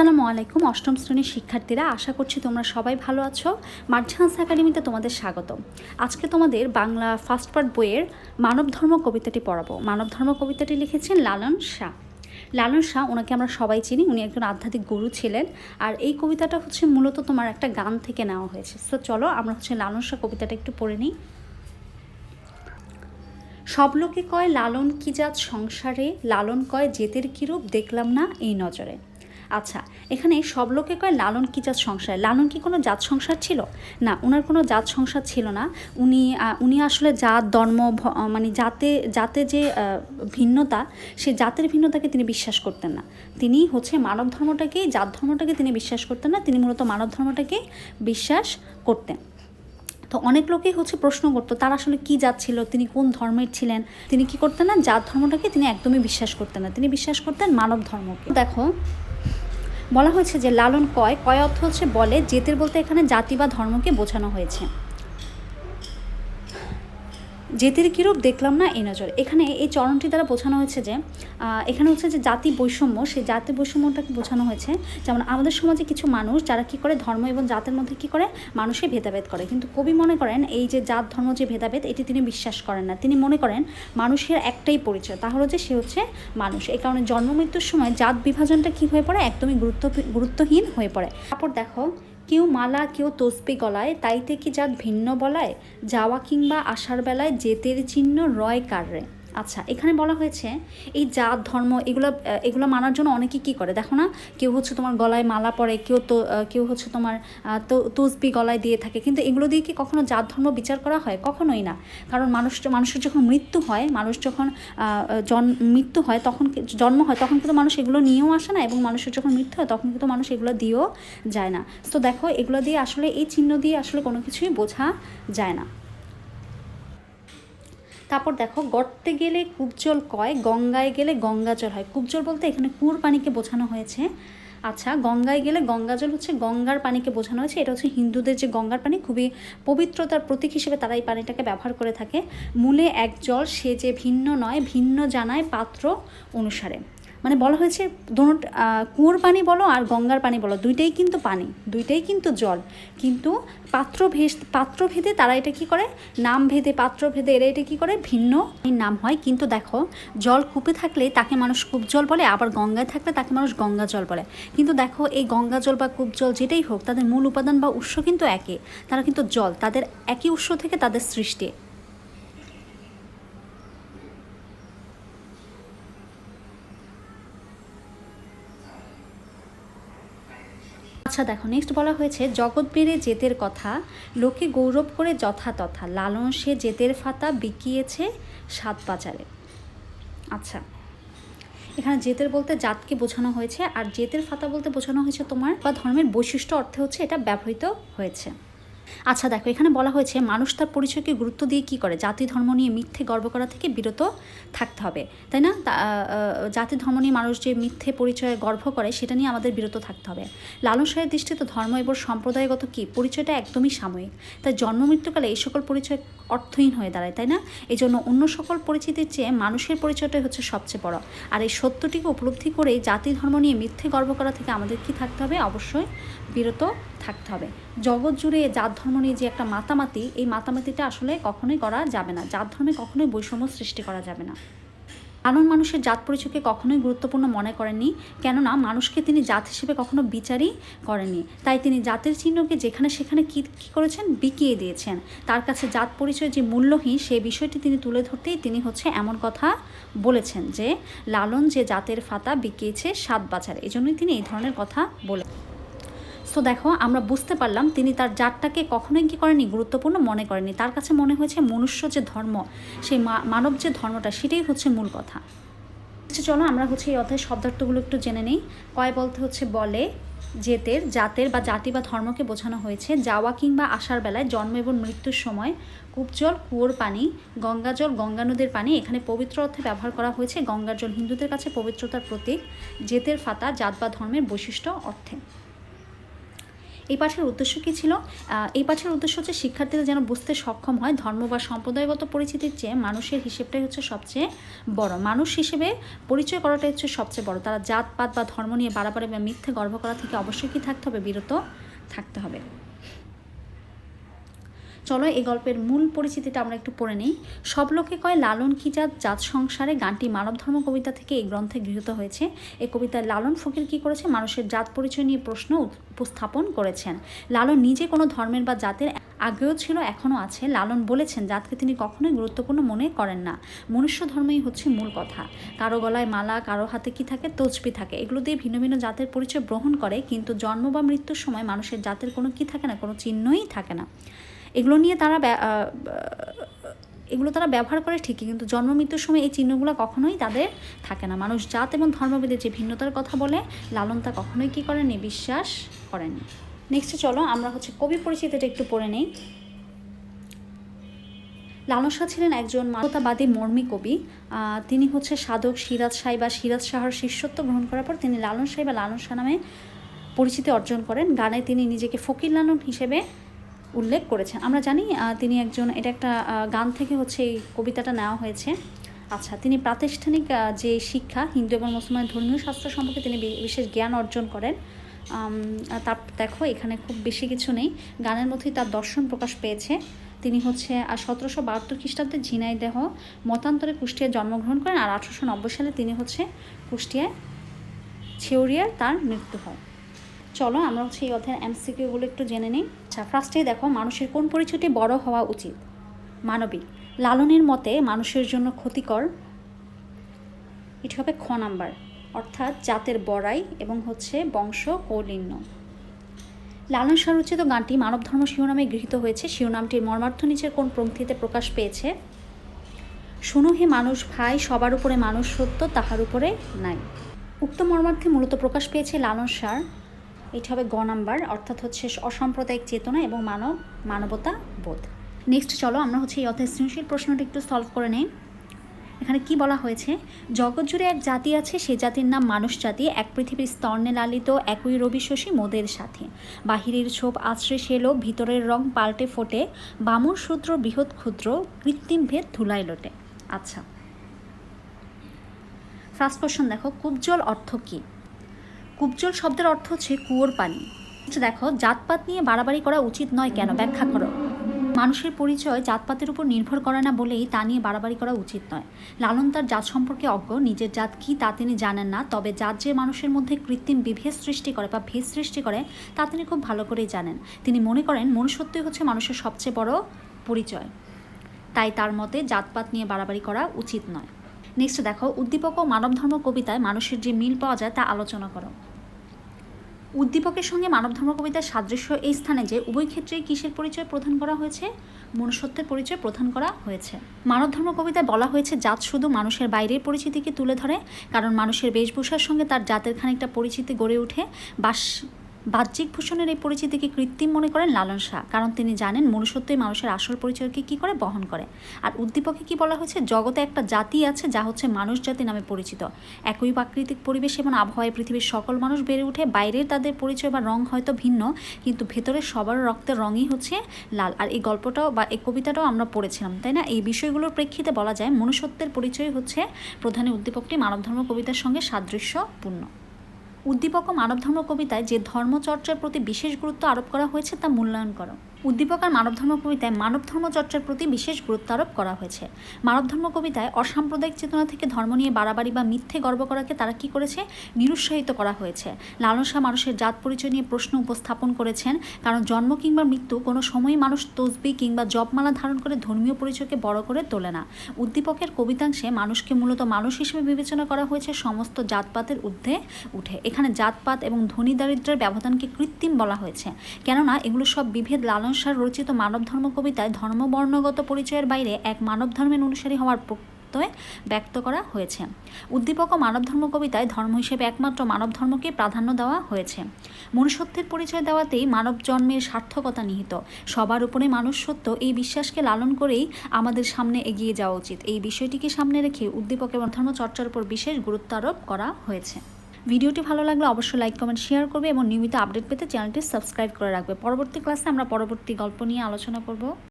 আসসালামু আলাইকুম। অষ্টম শ্রেণির শিক্ষার্থীরা, আশা করছি তোমরা সবাই ভালো আছো। মার্ঝান্স একাডেমিতে তোমাদের স্বাগত আজকে তোমাদের বাংলা ফার্স্ট পার্ট বইয়ের মানব ধর্ম কবিতাটি পড়াবো। মানব ধর্ম কবিতাটি লিখেছেন লালন শাহ। লালন শাহ, ওনাকে আমরা সবাই চিনি। উনি একজন আধ্যাত্মিক গুরু ছিলেন। আর এই কবিতাটা হচ্ছে মূলত তোমার একটা গান থেকে নেওয়া হয়েছে। তো চলো, আমরা হচ্ছে লালন শাহ কবিতাটা একটু পড়ে নিই। সব লোকে কয়, লালন কি জাত সংসারে? লালন কয়, জেতের কিরূপ দেখলাম না এই নজরে। আচ্ছা এখানে সব লোকে কয় লালন কি জাত সংসার? লালন কি কোনো জাত সংসার ছিল? না ওনার কোনো জাত সংসার ছিল না। উনি উনি আসলে জাত, ধর্ম মানে জাতে জাতে যে ভিন্নতা, সে জাতের ভিন্নতাকে তিনি বিশ্বাস করতেন না। তিনি হচ্ছে মানব ধর্মটাকেই, জাত ধর্মটাকে তিনি বিশ্বাস করতেন না, তিনি মূলত মানব ধর্মটাকে বিশ্বাস করতেন। তো অনেক লোকেই হচ্ছে প্রশ্ন করতো, তার আসলে কি জাত ছিল? তিনি কোন ধর্মের ছিলেন? তিনি কি করতেন না? জাত ধর্মটাকে তিনি একদমই বিশ্বাস করতেন না। তিনি বিশ্বাস করতেন মানব ধর্মকে। দেখো বলা হয়েছে যে লালন কয় কয় অর্থ হচ্ছে বলে, জেতের বলতে এখানে জাতি বা ধর্মকে বোঝানো হয়েছে। জেতের কিরূপ দেখলাম না এ নজর। এখানে এই চরণটি দ্বারা বোঝানো হয়েছে যে এখানে হচ্ছে যে জাতি বৈষম্য, সেই জাতি বৈষম্যটাকে বোঝানো হয়েছে। যেমন আমাদের সমাজে কিছু মানুষ, যারা কি করে ধর্ম এবং জাতের মধ্যে কি করে মানুষে ভেদাভেদ করে। কিন্তু কবি মনে করেন এই যে জাত, ধর্ম, যে ভেদাভেদ, এটি তিনি বিশ্বাস করেন না। তিনি মনে করেন মানুষের একটাই পরিচয়, তা হলো যে সে হচ্ছে মানুষ। এই কারণে জন্ম মৃত্যুর সময় জাত বিভাজনটা কি হয়ে পড়ে? একদমই গুরুত্ব গুরুত্বহীন হয়ে পড়ে। তারপর দেখো কেউ মালা, কেউ তসপে গলায় তাইতে কি জাত ভিন্ন বলায়, যাওয়া কিংবা আসার বেলায় জেতের চিহ্ন রয় কাররে আচ্ছা এখানে বলা হয়েছে, এই জাত, ধর্ম, এগুলো এগুলো মানার জন্য অনেকে কি করে? দেখো না, কেউ হচ্ছে তোমার গলায় মালা পরে, কেউ তো কেউ হচ্ছে তোমার তো- তসবি গলায় দিয়ে থাকে। কিন্তু এগুলো দিয়ে কি কখনো জাত, ধর্ম বিচার করা হয়? কখনোই না। কারণ মানুষ, মানুষের যখন মৃত্যু হয়, মানুষ যখন জন, মৃত্যু হয়, তখন জন্ম হয়, তখন কিন্তু মানুষ এগুলো নিয়েও আসে না এবং মানুষের যখন মৃত্যু হয়, তখন কিন্তু মানুষ এগুলো দিয়েও যায় না। তো দেখো, এগুলো দিয়ে আসলে, এই চিহ্ন দিয়ে আসলে কোনো কিছুই বোঝা যায় না। তারপর দেখো, গর্তে গেলে কূপজল কয়, গঙ্গায় গেলে গঙ্গাজল হয়। কূপজল বলতে এখানে কুয়োর পানিকে বোঝানো হয়েছে। আচ্ছা গঙ্গায় গেলে গঙ্গাজল হচ্ছে গঙ্গার পানিকে বোঝানো হয়েছে। এটা হচ্ছে হিন্দুদের যে গঙ্গার পানি, খুবই পবিত্রতার প্রতীক হিসেবে তারা এই পানিটাকে ব্যবহার করে থাকে। মূলে এক জল, সে যে ভিন্ন নয়, ভিন্ন জানায় পাত্র অনুসারে। মানে বলা হয়েছে দোনো কুয়োর পানি বলো আর গঙ্গার পানি বলো, দুইটাই কিন্তু পানি, দুইটাই কিন্তু জল। কিন্তু পাত্র ভেস পাত্রভেদে তারা এটা কি করে? নাম ভেদে পাত্রভেদে এরা এটা কি করে? ভিন্ন নাম হয়। কিন্তু দেখো, জল কূপে থাকলে তাকে মানুষ কূপ জল বলে, আবার গঙ্গায় থাকলে তাকে মানুষ গঙ্গা জল বলে। কিন্তু দেখো, এই গঙ্গা জল বা কূপ জল যেটাই হোক, তাদের মূল উপাদান বা উৎস কিন্তু একই তারা কিন্তু জল, তাদের একই উৎস থেকে তাদের সৃষ্টি। আচ্ছা দেখো নেক্সট বলা হয়েছে, জগৎ বেড়ে জেতের কথা, লোকে গৌরব করে যথা তথা লালন সে জেতের ফাতা বিকিয়েছে সাত বাজারে। আচ্ছা এখানে জেতের বলতে জাতকে বোঝানো হয়েছে, আর জেতের ফাতা বলতে বোঝানো হয়েছে তোমার, বা ধর্মের বৈশিষ্ট্য অর্থে হচ্ছে এটা ব্যবহৃত হয়েছে। আচ্ছা দেখো, এখানে বলা হয়েছে মানুষ তার পরিচয়কে গুরুত্ব দিয়ে কি করে? জাতি, ধর্ম নিয়ে মিথ্যে গর্ব করা থেকে বিরত থাকতে হবে, তাই না? জাতি, ধর্ম নিয়ে মানুষ যে মিথ্যে পরিচয়ে গর্ব করে, সেটা নিয়ে আমাদের বিরত থাকতে হবে। লালন সাহের দৃষ্টিতে ধর্ম এবং সম্প্রদায়গত কি? পরিচয়টা একদমই সাময়িক। তাই জন্ম মৃত্যুকালে এই সকল পরিচয় অর্থহীন হয়ে দাঁড়ায়, তাই না? এই জন্য অন্য সকল পরিচিতির চেয়ে মানুষের পরিচয়টাই হচ্ছে সবচেয়ে বড়। আর এই সত্যটিকে উপলব্ধি করে জাতি, ধর্ম নিয়ে মিথ্যে গর্ব করা থেকে আমাদের কি থাকতে হবে? অবশ্যই বিরত থাকতে হবে। জগৎ জুড়ে জাত, ধর্ম নিয়ে যে একটা মাতামাতি, এই মাতামাতিটা আসলে কখনোই করা যাবে না। জাত, ধর্মে কখনোই বৈষম্য সৃষ্টি করা যাবে না। লালন মানুষের জাত পরিচয়কে কখনোই গুরুত্বপূর্ণ মনে করেননি, কেননা মানুষকে তিনি জাত হিসেবে কখনো বিচারই করেননি। তাই তিনি জাতের চিহ্নকে যেখানে সেখানে কী কী করেছেন? বিকিয়ে দিয়েছেন। তার কাছে জাত পরিচয় যে মূল্যহীন সেই বিষয়টি তিনি তুলে ধরতেই তিনি হচ্ছে এমন কথা বলেছেন যে, লালন যে জাতের ফাতা বিকিয়েছে সাত বাজারে এই জন্যই তিনি এই ধরনের কথা বলে সো দেখো, আমরা বুঝতে পারলাম তিনি তার জাতটাকে কখনোই কি করেনি গুরুত্বপূর্ণ মনে করেনি তার কাছে মনে হয়েছে মনুষ্য যে ধর্ম, সেই মানব যে ধর্মটা, সেটাই হচ্ছে মূল কথা। আচ্ছা চলো আমরা হচ্ছে এই অধ্যায়ের শব্দার্থগুলো একটু জেনে নেই। কয় বলতে হচ্ছে বলে, জেতের, জাতের বা জাতি বা ধর্মকে বোঝানো হয়েছে। যাওয়া কিংবা আসার বেলায় জন্ম এবং মৃত্যুর সময় কূপজল, কুয়োর পানি, গঙ্গাজল গঙ্গা নদীর পানি, এখানে পবিত্র অর্থে ব্যবহার করা হয়েছে গঙ্গার জল, হিন্দুদের কাছে পবিত্রতার প্রতীক, জেতের ফাতা, জাত বা ধর্মের বৈশিষ্ট্য অর্থে। এই পাঠের উদ্দেশ্য কী ছিল? এই পাঠের উদ্দেশ্য হচ্ছে শিক্ষার্থীরা যেন বুঝতে সক্ষম হয় ধর্ম বা সম্প্রদায়গত পরিচিতির চেয়ে মানুষের হিসেবটাই হচ্ছে সবচেয়ে বড়। মানুষ হিসেবে পরিচয় করাটাই হচ্ছে সবচেয়ে বড়। তারা জাতপাত বা ধর্ম নিয়ে বাড়াবাড়ি বা মিথ্যে গর্ব করা থেকে অবশ্যই কী থাকতে হবে? বিরত থাকতে হবে। চলো এই গল্পের মূল পরিচিতিটা আমরা একটু পড়ে নিই। সব লোকে কয়, লালন কি জাত? জাত সংসারে গানটি মানব ধর্ম কবিতা থেকে এই গ্রন্থে গৃহীত হয়েছে। এই কবিতায় লালন ফকির কি করেছে? মানুষের জাত পরিচয় নিয়ে প্রশ্ন উপস্থাপন করেছেন। লালন নিজে কোনো ধর্মের বা জাতের আগেও ছিল, এখনও আছে। লালন বলেছেন, জাতকে তিনি কখনোই গুরুত্বপূর্ণ মনে করেন না। মনুষ্য ধর্মই হচ্ছে মূল কথা। কারও গলায় মালা, কারও হাতে কি থাকে? তসবি থাকে। এগুলো দিয়ে ভিন্ন ভিন্ন জাতের পরিচয় গ্রহণ করে, কিন্তু জন্ম বা মৃত্যুর সময় মানুষের জাতের কোনো কি থাকে না? কোনো চিহ্নই থাকে না। এগুলো নিয়ে তারা এগুলো তারা ব্যবহার করে ঠিকই, কিন্তু জন্ম মৃত্যুর সময় এই চিহ্নগুলো কখনোই তাদের থাকে না। মানুষ জাত এবং ধর্মভেদে যে ভিন্নতার কথা বলে, লালন তা কখনোই কী করেনি, বিশ্বাস করেনি। নেক্সটে চলো, আমরা হচ্ছে কবি পরিচিতিটা একটু পড়ে নেই। লালন শাহ ছিলেন একজন মানবতাবাদী মর্মী কবি। তিনি হচ্ছে সাধক সিরাজ শাহী বা সিরাজ শাহর শিষ্যত্ব গ্রহণ করার পর তিনি লালন শাহী বা লালন শাহ নামে পরিচিতি অর্জন করেন। গানে তিনি নিজেকে ফকির লালন হিসেবে উল্লেখ করেছেন। আমরা জানি তিনি একজন, এটা একটা গান থেকে হচ্ছে এই কবিতাটা নেওয়া হয়েছে। আচ্ছা তিনি প্রাতিষ্ঠানিক যে শিক্ষা, হিন্দু এবং মুসলমান ধর্মীয় শাস্ত্র সম্পর্কে তিনি বিশেষ জ্ঞান অর্জন করেন। তার দেখো, এখানে খুব বেশি কিছু নেই। গানের মধ্যেই তার দর্শন প্রকাশ পেয়েছে। তিনি হচ্ছে আর সতেরোশো বাহাত্তর খ্রিস্টাব্দে ঝিনাইদেহ মতান্তরে কুষ্টিয়ায় জন্মগ্রহণ করেন। আর আঠারোশো নব্বই সালে তিনি হচ্ছে কুষ্টিয়ায় ছেউরিয়ায় তার মৃত্যু হয়। চলো আমরা হচ্ছে এই অধ্যায়ের এমসিকিউগুলো একটু জেনে নিই। আচ্ছা ফার্স্টেই দেখো, মানুষের কোন পরিচয়টি বড় হওয়া উচিত? মানবিক। লালনের মতে মানুষের জন্য ক্ষতিকর এটি হবে খ নাম্বার, অর্থাৎ জাতের বড়াই এবং হচ্ছে বংশ কৌলিন্য। লালন সার রচিত গানটি মানব ধর্ম শিরোনামে গৃহীত হয়েছে। শিরোনামটির মর্মার্থ নিচের কোন পঙ্ক্তিতে প্রকাশ পেয়েছে? শুনো হে মানুষ ভাই, সবার উপরে মানুষ সত্য, তাহার উপরে নাই। উক্ত মর্মার্থে মূলত প্রকাশ পেয়েছে লালন সার এটি হবে গ নাম্বার, অর্থাৎ হচ্ছে অসাম্প্রদায়িক চেতনা এবং মানব, মানবতা বোধ। নেক্সট চলো, আমরা হচ্ছে এই সৃজনশীল প্রশ্নটা একটু সলভ করে নেই। এখানে কি বলা হয়েছে? জগৎ জুড়ে এক জাতি আছে, সে জাতির নাম মানুষ জাতি। এক পৃথিবীর স্তর্ণে লালিত, একই রবি শশী মোদের সাথে। বাহিরের ছোপ আশ্রে সেলো, ভিতরের রং পাল্টে ফোটে। বামুর সূত্র বৃহৎ ক্ষুদ্র, কৃত্রিম ভেদ ধুলাই লোটে। আচ্ছা। ফার্স্ট কোশ্চেন দেখো কূপজল অর্থ কী? কূপজল শব্দের অর্থ হচ্ছে কুয়োর পানি। আচ্ছা দেখো, জাতপাত নিয়ে বাড়াবাড়ি করা উচিত নয় কেন? ব্যাখ্যা করো। মানুষের পরিচয় জাতপাতের উপর নির্ভর করে না বলেই তা নিয়ে বাড়াবাড়ি করা উচিত নয়। লালন তার জাত সম্পর্কে অজ্ঞ, নিজের জাত কী তা তিনি জানেন না, তবে জাত যে মানুষের মধ্যে কৃত্রিম বিভেদ সৃষ্টি করে বা ভেদ সৃষ্টি করে, তা তিনি খুব ভালো করেই জানেন। তিনি মনে করেন মনুষ্যত্বই হচ্ছে মানুষের সবচেয়ে বড় পরিচয়। তাই তার মতে জাতপাত নিয়ে বাড়াবাড়ি করা উচিত নয়। নেক্সট দেখো, উদ্দীপক ও মানবধর্ম কবিতায় মানুষের যে মিল পাওয়া যায় তা আলোচনা করো। উদ্দীপকের সঙ্গে মানবধর্ম কবিতার সাদৃশ্য এই স্থানে যে উভয় ক্ষেত্রেই কিসের পরিচয় প্রদান করা হয়েছে? মনুষ্যত্বের পরিচয় প্রদান করা হয়েছে। মানবধর্ম কবিতায় বলা হয়েছে, জাত শুধু মানুষের বাইরের পরিচিতিকে তুলে ধরে, কারণ মানুষের বেশভূষার সঙ্গে তার জাতের খানিকটা পরিচিতি গড়ে উঠে বাস বাহ্যিক ভূষণের এই পরিচিতিকে কৃত্রিম মনে করেন লালন শাহ, কারণ তিনি জানেন মনুষ্যত্বই মানুষের আসল পরিচয়কে কী করে বহন করে। আর উদ্দীপকে কি বলা হয়েছে? জগতে একটা জাতি আছে, যা হচ্ছে মানুষ জাতি নামে পরিচিত। একই প্রাকৃতিক পরিবেশ এবং আবহাওয়ায় পৃথিবীর সকল মানুষ বেড়ে উঠে, বাইরের তাদের পরিচয় বা রং হয়তো ভিন্ন, কিন্তু ভেতরে সবার রক্তের রঙই হচ্ছে লাল। আর এই গল্পটাও বা এই কবিতাটাও আমরা পড়েছিলাম, তাই না? এই বিষয়গুলোর প্রেক্ষিতে বলা যায়, মনুষ্যত্বের পরিচয় হচ্ছে প্রধান উদ্দীপকটি মানবধর্ম কবিতার সঙ্গে সাদৃশ্যপূর্ণ। উদ্দীপক মানবধর্ম কবিতায় যে ধর্মচর্চার প্রতি বিশেষ গুরুত্ব আরোপ করা হয়েছে তা মূল্যায়ন করো। উদ্দীপক আর মানবধর্ম কবিতায় মানবধর্ম চর্চার প্রতি বিশেষ গুরুত্ব আরোপ করা হয়েছে। মানবধর্ম কবিতায় অসাম্প্রদায়িক চেতনা থেকে ধর্ম নিয়ে বাড়াবাড়ি বা মিথ্যে গর্ব করাকে তারা কি করেছে? নিরুৎসাহিত করা হয়েছে। লালন শাহ মানুষের জাত পরিচয় নিয়ে প্রশ্ন উপস্থাপন করেছেন। কারণ জন্ম কিংবা মৃত্যু কোনো সময়ই মানুষ তসবি কিংবা জপমালা ধারণ করে ধর্মীয় পরিচয়কে বড় করে তোলে না। উদ্দীপকের কবিতাংশে মানুষকে মূলত মানুষ হিসেবে বিবেচনা করা হয়েছে সমস্ত জাতপাতের ঊর্ধ্বে উঠে। এখানে জাতপাত এবং ধনী দারিদ্রের ব্যবধানকে কৃত্রিম বলা হয়েছে। কেননা এগুলো সব বিভেদ লালন শাহ রচিত মানব ধর্ম কবিতায় পরিচয়ের বাইরে এক মানব ধর্মের অনুসারী হওয়ার প্রত্যয় ব্যক্ত করা হয়েছে। উদ্দীপক ও মানব ধর্ম কবিতায় ধর্ম হিসেবে একমাত্র মানব ধর্মকে প্রাধান্য দেওয়া হয়েছে। মনুষ্যত্বের পরিচয় দেওয়াতেই মানব জন্মের সার্থকতা নিহিত। সবার উপরে মানুষ সত্য এই বিশ্বাসকে লালন করেই আমাদের সামনে এগিয়ে যাওয়া উচিত। এই বিষয়টিকে সামনে রেখে উদ্দীপক এবং ধর্ম চর্চার উপর বিশেষ গুরুত্ব আরোপ করা হয়েছে। ভিডিওটি ভালো লাগলে অবশ্যই লাইক কমেন্ট শেয়ার করবে এবং নিয়মিত আপডেট পেতে চ্যানেলটি সাবস্ক্রাইব করে রাখবে। পরবর্তী ক্লাসে আমরা পরবর্তী গল্প নিয়ে আলোচনা করব।